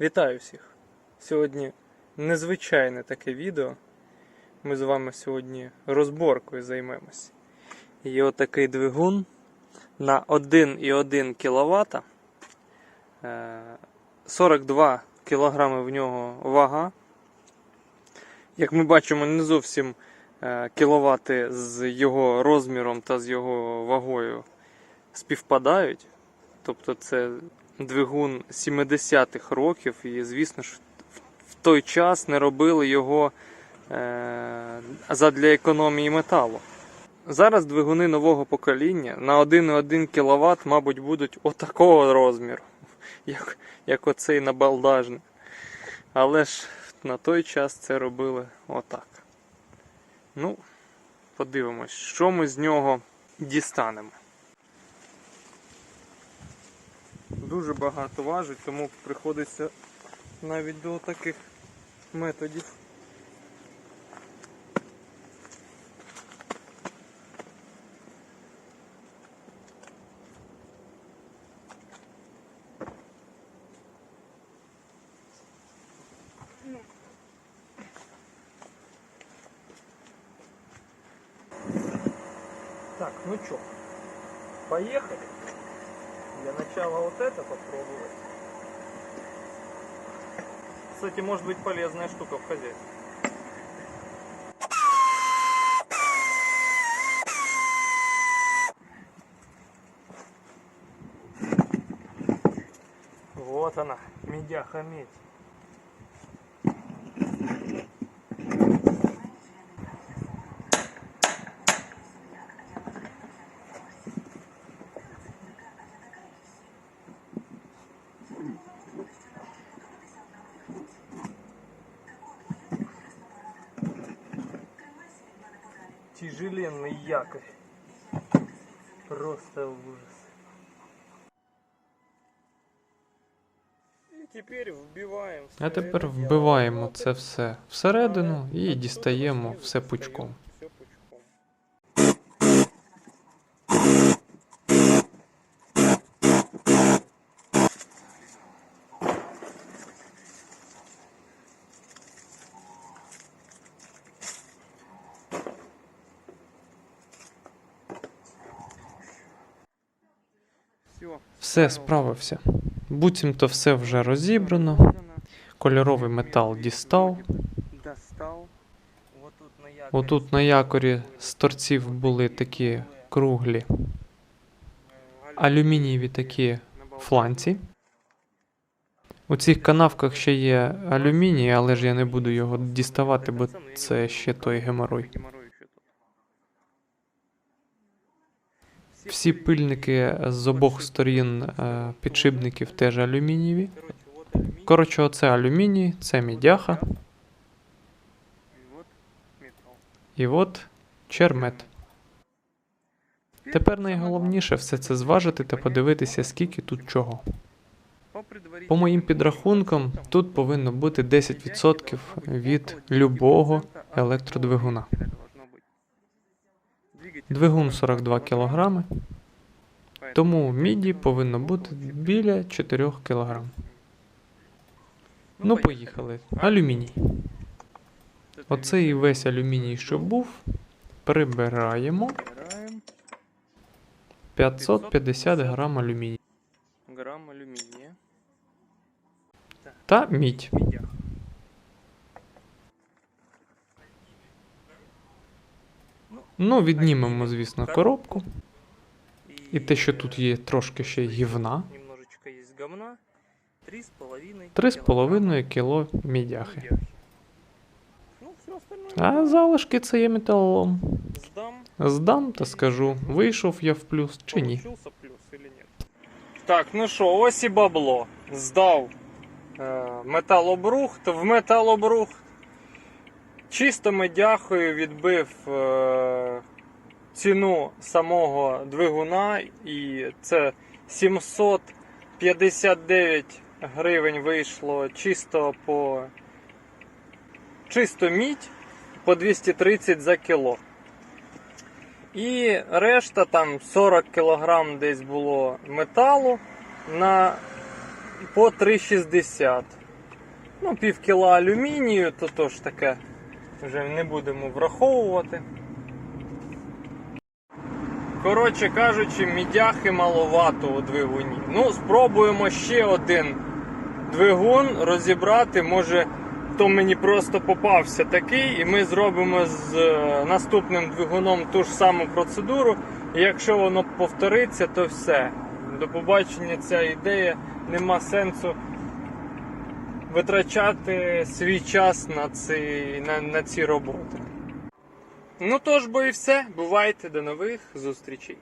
Вітаю всіх! Сьогодні незвичайне таке відео. Ми з вами сьогодні розборкою займемось. Є отакий двигун на 1,1 кВт. 42 кг в нього вага. Як ми бачимо, не зовсім кВт з його розміром та з його вагою співпадають. Тобто це двигун 70-х років, і звісно ж в той час не робили його е, задля економії металу. Зараз двигуни нового покоління на 1,1 кВт, мабуть, будуть отакого розміру, як, як оцей набалдажник. Але ж на той час це робили отак. Ну, подивимось, що ми з нього дістанемо. Дуже багато важить, тому приходиться навіть до таких методів. Так, ну чё, поехали. Для начала вот это попробовать. Кстати, может быть полезная штука в хозяйстве. Вот она, медяха медь. Тяжеленный якорь. Просто ужас. Тепер вбиваємо. А тепер вбиваємо це все всередину і дістаємо. Все пучком. Все, справився. Буцімто все вже розібрано. Кольоровий метал дістав. Отут на якорі з торців були такі круглі алюмінієві такі фланці. У цих канавках ще є алюміній, але ж я не буду його діставати, бо це ще той геморой. Всі пильники з обох сторін е, підшипників теж алюмінієві. Коротше, оце алюміній, це мідяха, і от чермет. Тепер найголовніше все це зважити та подивитися, скільки тут чого. По моїм підрахункам, тут повинно бути 10% від любого електродвигуна. Двигун 42 кг, тому міді повинно бути біля 4 кг. Ну, поїхали. Алюміній. Оцей весь алюміній, що був, прибираємо. 550 грам алюмінію. Грам алюмінія. Та мідь. Мідяха. Ну, віднімемо, звісно, коробку. І те, що тут є трошки ще гівна. Немножечко є говна. 3,5 3,5 кіло мідяхи. Ну, А залишки це є металолом. здам. Та скажу, вийшов я в плюс чи ні. Так, ну що, ось і бабло. Здав е, металобрухт в металобрухт. Чисто медяхою відбив е, ціну самого двигуна, і це 759 гривень вийшло чисто по чисто мідь по 230 за кіло. І решта там 40 кг десь було металу на по 3,60. Ну, пів кіла алюмінію, то теж таке вже не будемо враховувати. Коротше кажучи, мідяхи маловато у двигуні. Ну, спробуємо ще один двигун розібрати. Може, то мені просто попався такий, і ми зробимо з е, наступним двигуном ту ж саму процедуру. І якщо воно повториться, то все. До побачення ця ідея нема сенсу витрачати свій час на ці, на, на ці роботи. Ну тож бо і все. Бувайте, до нових зустрічей.